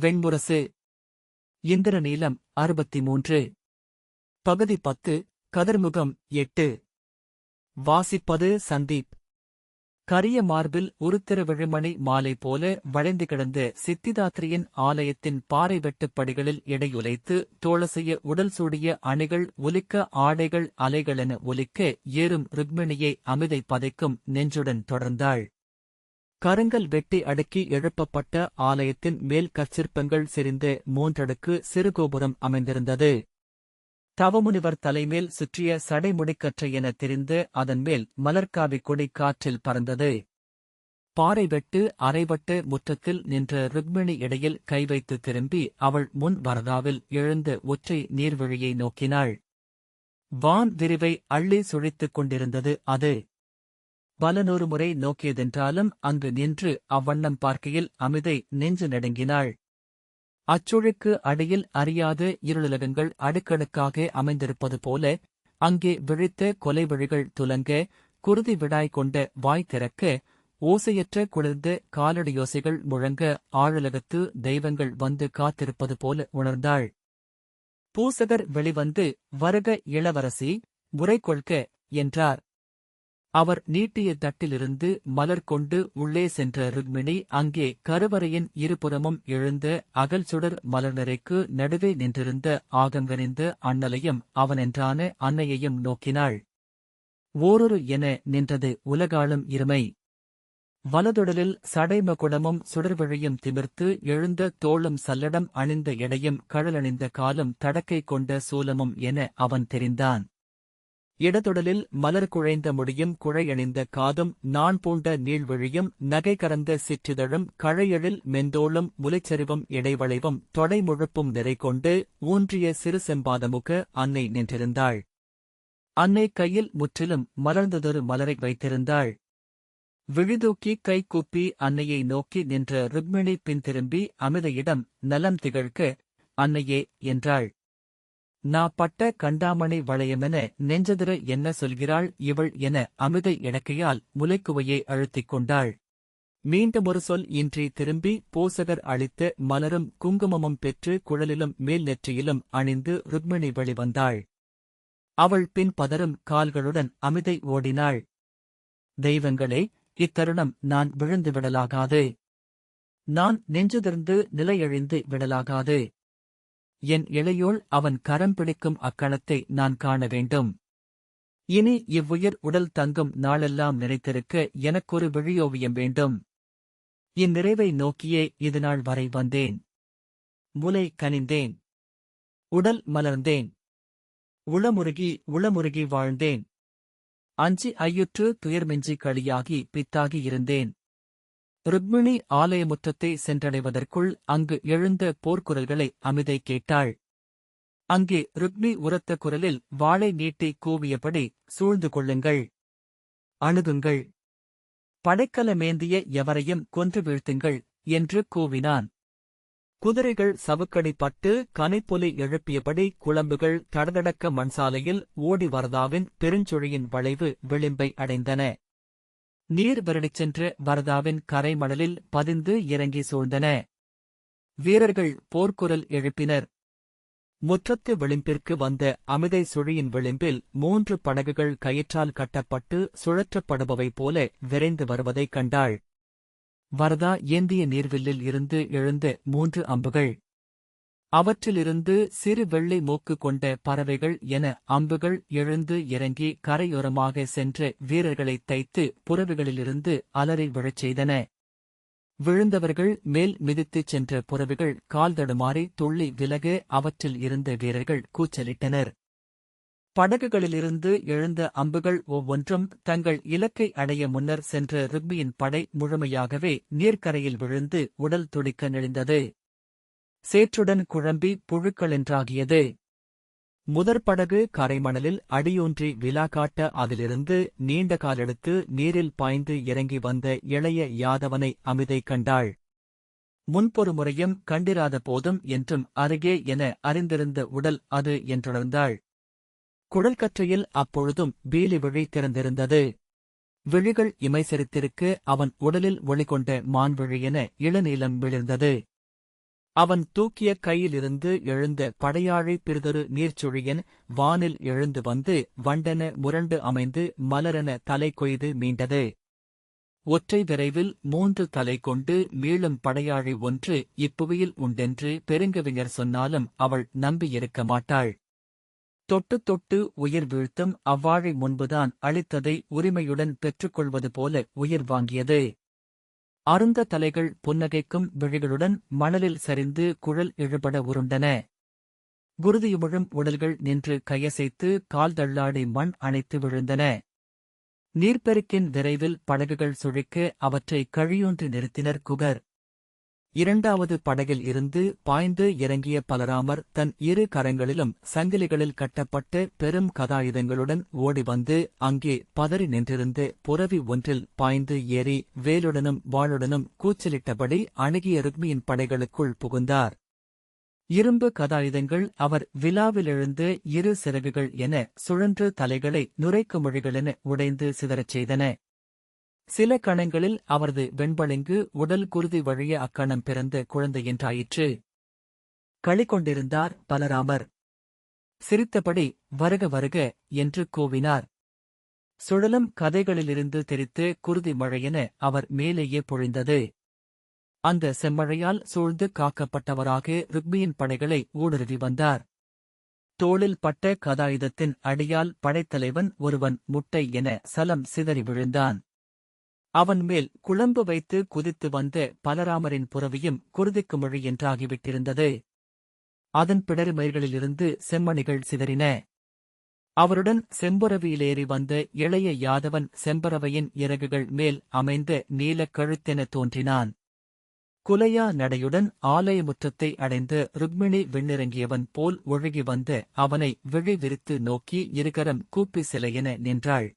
வெண்முரசு. இந்திர நீலம் அறுபத்தி மூன்று பகுதி பத்து கதிர்முகம் எட்டு. வாசிப்பது சந்தீப். கரிய மார்பில் உருத்திரவிழுமணி மாலை போல வளைந்து கிடந்த சித்திதாத்திரியின் ஆலயத்தின் பாறை வெட்டுப் படிகளில் இடையுலைத்து தோளசைய உடல் சூடிய அணிகள் ஒலிக்க ஆடைகள் அலைகளென ஒலிக்க ஏறும் ருக்மிணியை அமிதை பதைக்கும் நெஞ்சுடன் தொடர்ந்தாள். கருங்கல் வெட்டி அடுக்கி எழுப்பப்பட்ட ஆலயத்தின் மேல் கற்சிற்பங்கள் செறிந்த மூன்றடுக்கு சிறுகோபுரம் அமைந்திருந்தது. தவமுனிவர் தலைமேல் சுற்றிய சடைமுடிக்கற்றை என தெரிந்து அதன் மேல் மலர்காவி கொடி காற்றில் பறந்தது. பாறை வெட்டு அரைவட்டு முற்றத்தில் நின்ற ருக்மிணி இடையில் கை வைத்து திரும்பி அவள் முன் வரதாவில் எழுந்த ஒற்றை நீர்வழியை நோக்கினாள். வான் விரிவை அள்ளி சுழித்துக் கொண்டிருந்தது அது. பலனொரு முறை நோக்கியதென்றாலும் அங்கு நின்று அவ்வண்ணம் பார்க்கையில் அமிதை நெஞ்சு நடுங்கினாள். அச்சுழுக்கு அடியில் அறியாத இருளுலகங்கள் அடுக்கடுக்காக அமைந்திருப்பது போல அங்கே விழித்த கொலை வழிகள் துலங்க குருதி விடாய் கொண்ட வாய் திறக்க ஓசையற்ற குளிர்ந்த காலடியோசைகள் முழங்க ஆழலகத்து தெய்வங்கள் வந்து காத்திருப்பது போல உணர்ந்தாள். பூசகர் வெளிவந்து வருக இளவரசி முறை கொள்க என்றார். அவர் நீட்டிய தட்டிலிருந்து மலர் கொண்டு உள்ளே சென்ற ருக்மிணி அங்கே கருவறையின் இருபுறமும் எழுந்த அகல் சுடர் மலர்நரைக்கு நடுவே நின்றிருந்த ஆகங்கனிந்த அண்ணலையும் அவனென்றான அன்னையையும் நோக்கினாள். ஓரொரு என நின்றது உலகாளும் இருமை. வலதுடலில் சடைமகுடமும் சுடர்வழியும் திமிர்த்து எழுந்த தோளும் சல்லடம் அணிந்த எடையும் கழலணிந்த காலும் தடக்கை கொண்ட சூலமும் என அவன் தெரிந்தான். இடதுடலில் மலர் குழைந்த முடியும் குழையணிந்த காதும் நான் பூண்ட நீழ்வழியும் நகை கறந்த சிற்றிதழும் கழையழில் மெந்தோளும் முலைச்சரிவும் இடைவளைவும் தொடை முழுப்பும் நிறை கொண்டு ஊன்றிய சிறு செம்பாதமுக அன்னை நின்றிருந்தாள். அன்னை கையில் முற்றிலும் மலர்ந்ததொரு மலரை வைத்திருந்தாள். விழிதூக்கி கை கூப்பி அன்னையை நோக்கி நின்ற ருக்மிணி பின்திரும்பி அமிதையிடம் நலம் திகழ்க அன்னையே என்றாள். நா பட்ட கண்டாமணி வளையமென நெஞ்சதிர என்ன சொல்கிறாள்? இவள் என அமிதை இணக்கையால் முலைக்குவையை அழுத்திக் கொண்டாள். மீண்டுமொரு சொல் இன்றி திரும்பி போசகர் அளித்த மலரும் குங்குமமும் பெற்று குழலிலும் மேல் நெற்றியிலும் அணிந்து ருக்மிணி வெளிவந்தாள் அவள் பின் பதரும் கால்களுடன் அமிதை ஓடினாள். தெய்வங்களே இத்தருணம் நான் விழுந்து விடலாகாது. நான் நெஞ்சுதிர்ந்து நிலையழிந்து விடலாகாது. என் இளையோள் அவன் கரம் பிடிக்கும் அக்கணத்தை நான் காண வேண்டும். இனி இவ்வுயிர் உடல் தங்கும் நாளெல்லாம் நினைத்திருக்க எனக்கொரு விழியோவியம் வேண்டும். இந்நிறைவை நோக்கியே இதுநாள் வரை வந்தேன். முலை கனிந்தேன். உடல் மலர்ந்தேன். உளமுருகி உளமுருகி வாழ்ந்தேன். அஞ்சி ஐயுற்று துயர்மெஞ்சி களியாகி பித்தாகி இருந்தேன். ருக்மிணி ஆலயமுற்றத்தை சென்றடைவதற்குள் அங்கு எழுந்த போர்க்குரல்களை அமிதை கேட்டாள். அங்கே ருக்மி உரத்த குரலில் வாழை நீட்டி கூவியபடி சூழ்ந்து கொள்ளுங்கள். அணுகுங்கள். படைக்கலமேந்திய எவரையும் கொன்று வீழ்த்துங்கள் என்று கூவினான். குதிரைகள் சவுக்கடி பட்டு கனைப்பொலி எழுப்பியபடி குழம்புகள் தடதடக்க மண்சாலையில் ஓடி வரதாவின் பெருஞ்சொழியின் வளைவு விளிம்பை அடைந்தன. நீர் வருடிச் சென்று வரதாவின் கரைமணலில் பதிந்து இறங்கி சூழ்ந்தன. வீரர்கள் போர்க்குரல் எழுப்பினர். முற்றத்து விளிம்பிற்கு வந்த அமிதை சுழியின் விளிம்பில் மூன்று படகுகள் கயிற்றால் கட்டப்பட்டு சுழற்றப்படுபவை போல விரைந்து வருவதைக் கண்டாள். வரதா ஏந்திய நீர்வில்லில் இருந்து எழுந்த மூன்று அம்புகள். அவற்றிலிருந்து சிறு வெள்ளை மூக்கு கொண்ட பறவைகள் என அம்புகள் எழுந்து இறங்கி கரையோரமாக சென்ற வீரர்களைத் தைத்து புறவிகளிலிருந்து அலறி விழச் செய்தன. விழுந்தவர்கள் மேல் மிதித்துச் சென்ற புறவிகள் கால் தடுமாறி துள்ளி விலக அவற்றில் இருந்த வீரர்கள் கூச்சலிட்டனர். படகுகளிலிருந்து எழுந்த அம்புகள் ஒவ்வொன்றும் தங்கள் இலக்கை அடைய முன்னர் சென்ற ருக்மியின் படை முழுமையாகவே நீர்க்கரையில் விழுந்து உடல் துடிக்க நெளிந்தது. சேற்றுடன் குழம்பி புழுக்களென்றாகியது. முதற் படகு கரைமணலில் அடியொன்றி விழா காட்ட அதிலிருந்து நீண்ட காலெடுத்து நீரில் பாய்ந்து இறங்கி வந்த இளைய யாதவனை அமிதை கண்டாள். முன்பொரு முறையும் கண்டிராத போதும் என்றும் அருகே என அறிந்திருந்த உடல் அது என்றுணர்ந்தாள். குடல்கற்றையில் அப்பொழுதும் பீலி விழி திறந்திருந்தது. விழிகள் இமைசரித்திருக்கு அவன் உடலில் ஒளிகொண்ட மான்விழி என இளநீளம் விழுந்தது. அவன் தூக்கிய கையிலிருந்து எழுந்த படையாழை பிறிதொரு நீர்ச்சுழியன் வானில் எழுந்து வந்து வண்டென முரண்டு அமைந்து மலரென தலை கொய்து மீண்டது. ஒற்றை விரைவில் மூன்று தலை கொண்டு மீளும் படையாழி ஒன்று இப்புவியில் உண்டென்று பெருங்கவிஞர் சொன்னாலும் அவள் நம்பியிருக்க மாட்டாள். தொட்டு தொட்டு உயிர் வீழ்த்தும் அவ்வாழை முன்புதான் அளித்ததை உரிமையுடன் பெற்றுக்கொள்வது போல உயிர் வாங்கியது. அருந்த தலைகள் புன்னகைக்கும் விழிகளுடன் மணலில் சரிந்து குழல் இழுபட உருண்டன. குருதியுமிழும் உடல்கள் நின்று கையசைத்து கால் தள்ளாடி மண் அணைத்து விழுந்தன. நீர்ப்பெருக்கின் விரைவில் படகுகள் சுழிக்க அவற்றை கழியொன்று நிறுத்தினர் குகர். இரண்டாவது படகில் இருந்து பாய்ந்து இறங்கிய பலராமர் தன் இரு கரங்களிலும் சங்கிலிகளில் கட்டப்பட்டு பெரும் கதாயுதங்களுடன் ஓடிவந்து அங்கே பதறி நின்றிருந்து புரவி ஒன்றில் பாய்ந்து ஏறி வேலுடனும் வாளுடனும் கூச்சலிட்டபடி அணுகிய ருக்மியின் படைகளுக்குள் புகுந்தார். இரும்பு கதாயுதங்கள் அவர் விழாவிலெழுந்து இரு சிறகுகள் என சுழன்று தலைகளை நுரைக்கு மொழிகளென உடைந்து சிதறச் செய்தன. சில கணங்களில் அவரது வெண்பளிங்கு உடல் குருதி வழிய அக்கணம் பிறந்த குழந்தை என்றாயிற்று. களி கொண்டிருந்தார் பலராமர். சிரித்தபடி வருக வருக என்று கூவினார். சுழலும் கதைகளிலிருந்து தெரித்து குருதி மழையென அவர் மேலேயே பொழிந்தது. அந்த செம்மழையால் சூழ்ந்து காக்கப்பட்டவராக ருக்மியின் படைகளை ஊடுருவி வந்தார். தோளில் பட்ட கதாயுதத்தின் அடியால் படைத்தலைவன் ஒருவன் முட்டை என சலம் சிதறி விழுந்தான். அவன் மேல் குழம்பு வைத்து குதித்து வந்த பலராமரின் புறவியும் குருதிக்கு மொழி என்றாகிவிட்டிருந்தது. அதன் பிடரிமயிர்களிலிருந்து செம்மணிகள் சிதறின. அவருடன் செம்புறவியிலேறி வந்த இளைய யாதவன் செம்பறவையின் இறகுகள் மேல் அமைந்த நீலக் கழுத்தென தோன்றினான். குலையா நடையுடன் ஆலய முற்றத்தை அடைந்து ருக்மிணி விண்ணிறங்கியவன் போல் ஒழுகி வந்த அவனை விழி விரித்து நோக்கி இருகரம் கூப்பி சிலையென நின்றாள்.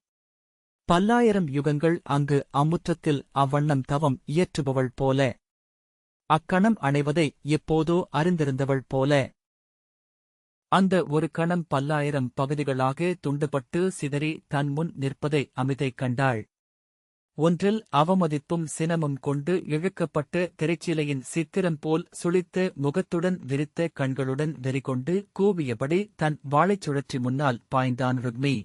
பல்லாயிரம் யுகங்கள் அங்கு அம்முற்றத்தில் அவ்வண்ணம் தவம் இயற்றுபவள் போல. அக்கணம் அணைவதை எப்போதோ அறிந்திருந்தவள் போல. அந்த ஒரு கணம் பல்லாயிரம் பகுதிகளாக துண்டுபட்டு சிதறி தன் முன் நிற்பதை அமிதை கண்டாள். ஒன்றில் அவமதிப்பும் சினமும் கொண்டு இழுக்கப்பட்ட திரைச்சிலையின் சித்திரம் போல் சுளித்த முகத்துடன் விரித்த கண்களுடன் வெறிகொண்டு கூவியபடி தன் வாழைச் சுழற்றி முன்னால் பாய்ந்தான் ருக்மி.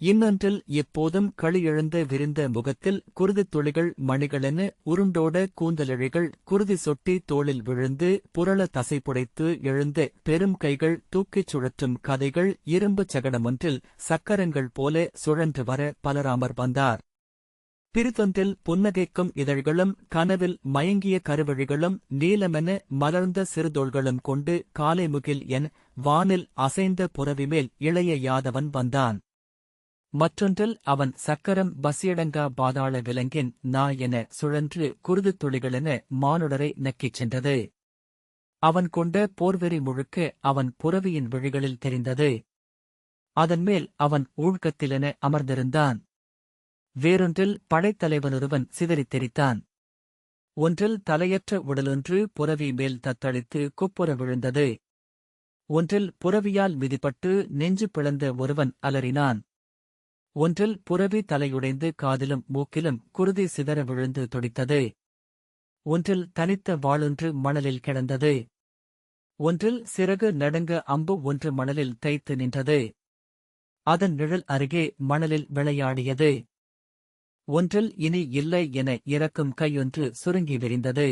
இன்னொன்றில் எப்போதும் களியெழுந்த விரிந்த முகத்தில் குருதி துளிகள் மணிகளென உருண்டோட கூந்தலிழைகள் குருதி சொட்டி தோளில் விழுந்து புரள தசை புடைத்து எழுந்த பெரும் கைகள் தூக்கிச் சுழற்றும் கதைகள் இரும்புச் சகடமொன்றில் சக்கரங்கள் போல சுழன்று வர பலராமர் வந்தார். பிரித்தொன்றில் புன்னகைக்கும் இதழ்களும் கனவில் மயங்கிய கருவழிகளும் நீலமென மலர்ந்த சிறுதோள்களும் கொண்டு காலைமுகில் என் வானில் அசைந்த புறவிமேல் இளைய யாதவன் வந்தான். மற்றொன்றில் அவன் சக்கரம் பசியடங்கா பாதாள விலங்கின் நா என சுழன்று குருதுத் துளிகளென மானுடரை நக்கிச் சென்றது. அவன் கொண்ட போர்வெறி முழுக்க அவன் புறவியின் விழிகளில் தெரிந்தது. அதன்மேல் அவன் ஊழ்கத்திலென அமர்ந்திருந்தான். வேறொன்றில் படைத்தலைவனொருவன் சிதறித் தெரித்தான். ஒன்றில் தலையற்ற உடலொன்று புறவி மேல் தத்தளித்து குப்புற விழுந்தது. ஒன்றில் புறவியால் மிதிப்பட்டு நெஞ்சு பிளந்த ஒருவன் அலறினான். ஒன்றில் புறவி தலையுடைந்து காதிலும் மூக்கிலும் குருதி சிதற விழுந்து துடித்தது. ஒன்றில் தனித்த வாளொன்று மணலில் கிடந்தது. ஒன்றில் சிறகு நடுங்க அம்பு ஒன்று மணலில் தைத்து நின்றது. அதன் நிழல் அருகே மணலில் விளையாடியது. ஒன்றில் இனி இல்லை என இறக்கும் கையொன்று சுருங்கி விரிந்தது.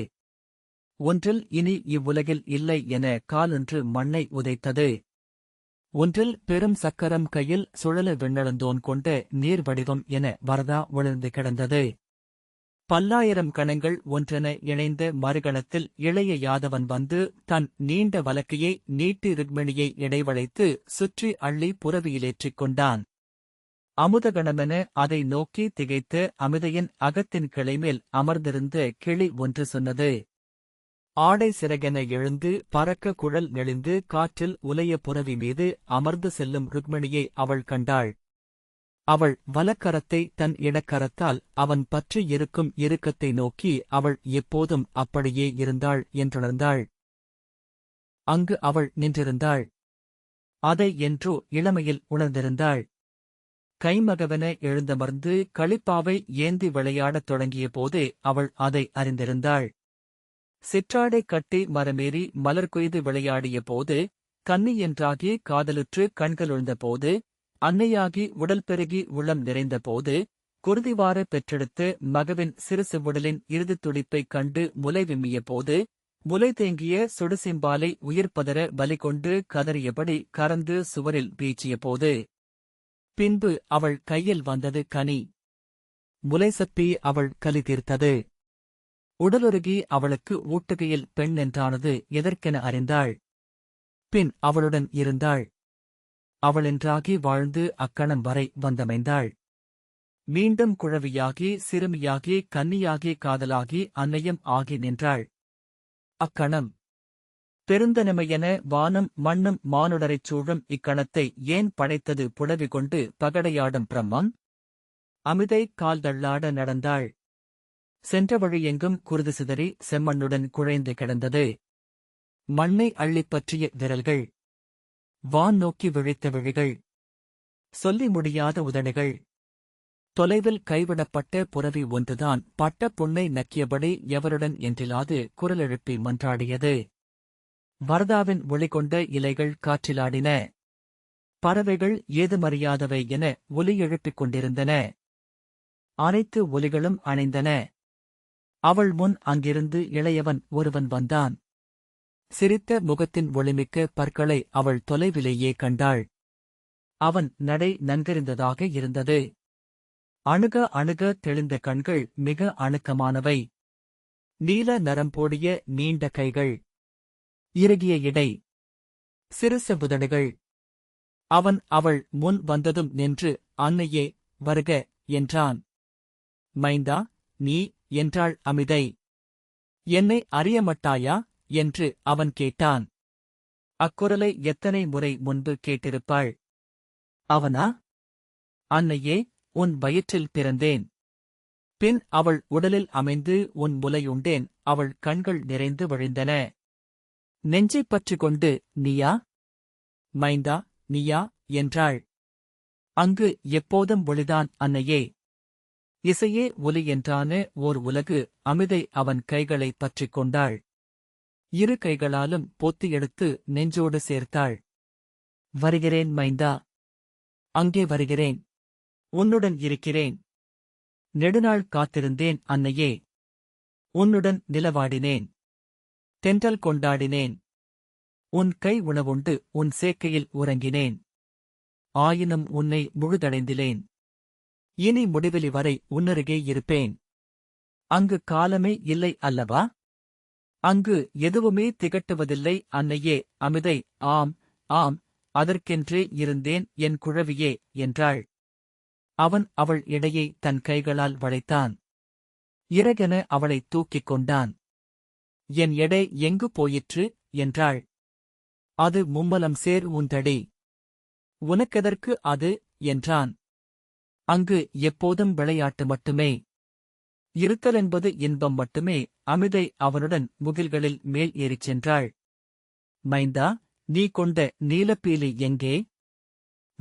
ஒன்றில் இனி இவ்வுலகில் இல்லை என காலொன்று மண்ணை உதைத்தது. ஒன்றில் பெரும் சக்கரம் கையில் சுழல விண்ணளந்தோன் கொண்ட நீர் வடிவம் என வரதா விழுந்து கிடந்தது. பல்லாயிரம் கணங்கள் ஒன்றென இணைந்த மறுகணத்தில் இளைய யாதவன் வந்து தன் நீண்ட வலக்கையை நீட்டி ருக்மிணியை இடைவளைத்து சுற்றி அள்ளி புறவியிலேற்றிக் கொண்டான். அமுதகணமென அதை நோக்கி திகைத்து அமிதையின் அகத்தின் கிளைமேல் அமர்ந்திருந்த கிளி ஒன்று சொன்னது. ஆடை சிறகென எழுந்து பறக்க குழல் நெளிந்து காற்றில் உலைய புறவி மீது அமர்ந்து செல்லும் ருக்மணியை அவள் கண்டாள். அவள் வலக்கரத்தை தன் இடக்கரத்தால் அவன் பற்றி இருக்கும் இறுக்கத்தை நோக்கி அவள் எப்போதும் அப்படியே இருந்தாள் என்றுணர்ந்தாள். அங்கு அவள் நின்றிருந்தாள். அதை என்றோ இளமையில் உணர்ந்திருந்தாள். கைமகவென எழுந்தமர்ந்து களிப்பாவை ஏந்தி விளையாடத் தொடங்கியபோதே அவள் அதை அறிந்திருந்தாள். சிற்றாடை கட்டி மரமேறி மலர் கொய்து விளையாடிய போது கன்னி என்றாகி காதலுற்று கண்களுழ்ந்த போது அன்னையாகி உடல் பெருகி உள்ளம் நிறைந்த போது குருதிவார பெற்றெடுத்து மகவின் சிறுசு உடலின் இறுதித் துடிப்பைக் கண்டு முலை விம்மிய போது முலை தேங்கிய சுடுசிம்பாலை உயிர்ப்பதற பலி கொண்டு கதறியபடி கறந்து சுவரில் வீச்சிய போது. பின்பு அவள் கையில் வந்தது கனி. முலை சப்பி அவள் கலி தீர்த்தது. உடலுருகி அவளுக்கு ஊட்டுகையில் பெண் என்றானது எதற்கென அறிந்தாள்? பின் அவளுடன் இருந்தாள். அவளென்றாகி வாழ்ந்து அக்கணம் வரை வந்தமைந்தாள். மீண்டும் குழவியாகி சிறுமியாகி கன்னியாகி காதலாகி அன்னையம் ஆகி நின்றாள். அக்கணம். பெருந்தனமையென வானம் மண்ணும் மானுடரைச் சூழும் இக்கணத்தை ஏன் படைத்தது புடவி கொண்டு பகடையாடும் பிரம்மம்? அமிதை கால்தள்ளாட நடந்தாள். சென்ற வழியெங்கும் குருது சிதறி செம்மண்ணுடன் குழைந்து கிடந்தது. மண்ணை அள்ளிப் பற்றிய விரல்கள். வான் நோக்கி விழித்த விழிகள். சொல்லி முடியாத உதடுகள். தொலைவில் கைவிடப்பட்ட புரவி ஒன்றுதான் பட்ட புண்ணை நக்கியபடி எவருடன் என்றிலாது குரலெழுப்பி மன்றாடியது. வரதாவின் ஒளிகொண்ட இலைகள் காற்றிலாடின. பறவைகள் ஏதுமறியாதவை என ஒலி எழுப்பிக் கொண்டிருந்தன. அனைத்து ஒலிகளும் அணைந்தன. அவள் முன் அங்கிருந்து இளையவன் ஒருவன் வந்தான். சிரித்த முகத்தின் ஒளிமிக்க பற்களை அவள் தொலைவிலேயே கண்டாள். அவன் நடை நன்கறிந்ததாக இருந்தது. அணுக அணுக தெளிந்த கண்கள் மிக அணுக்கமானவை. நீல நரம்போடிய நீண்ட கைகள். இறுகிய இடை. சிறு செவ்வுதடுகள் அவன் அவள் முன் வந்ததும் நின்று அன்னையே வருக என்றான். மைந்தா நீ என்றாள் அமிதை. என்னை அறியமட்டாயா? என்று அவன் கேட்டான். அக்குரலை எத்தனை முறை முன்பு கேட்டிருப்பாள்? அவனா? அன்னையே உன் வயிற்றில் பிறந்தேன். பின் அவள் உடலில் அமைந்து உன் முலையுண்டேன். அவள் கண்கள் நிறைந்து வழிந்தன. நெஞ்சைப் பற்றி கொண்டு நீயா? மைந்தா நீயா? என்றாள். அங்கு எப்போதும் ஒளிதான் அன்னையே. இசையே ஒலி என்றான ஓர் உலகு அமிதை அவன் கைகளை பற்றிக் கொண்டாள். இரு கைகளாலும் பொத்தி எடுத்து நெஞ்சோடு சேர்த்தாள். வருகிறேன் மைந்தா. அங்கே வருகிறேன். உன்னுடன் இருக்கிறேன். நெடுநாள் காத்திருந்தேன் அன்னையே. உன்னுடன் நிலவாடினேன். தென்றல் கொண்டாடினேன். உன் கை உணவுண்டு உன் சேக்கையில் உறங்கினேன். ஆயினும் உன்னை முழுதடைந்திலேன். இனி முடிவெளி வரை உன்னருகே இருப்பேன். அங்கு காலமே இல்லை அல்லவா? அங்கு எதுவுமே திகட்டுவதில்லை அன்னையே அமிதை ஆம் ஆம் அதற்கென்றே இருந்தேன் என் குழவியே என்றாள். அவன் அவள் இடையை தன் கைகளால் வளைத்தான். இறகென அவளை தூக்கிக் கொண்டான். என் எடை எங்கு போயிற்று? என்றாள். அது மும்மலம் சேர் உந்தடி உனக்கெதற்கு அது? என்றான். அங்கு எப்போதும் விளையாட்டு மட்டுமே. இருத்தல் என்பது இன்பம் மட்டுமே. அமிதை அவனுடன் முகில்களில் மேல் ஏறிச் சென்றாள். மைந்தா நீ கொண்ட நீலப்பீலி எங்கே?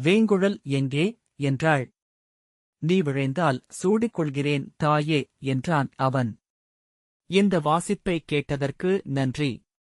வேங்குழல் எங்கே? என்றாள். நீ விழைந்தால் சூடிக்கொள்கிறேன் தாயே என்றான் அவன். இந்த வாசிப்பை கேட்டதற்கு நன்றி.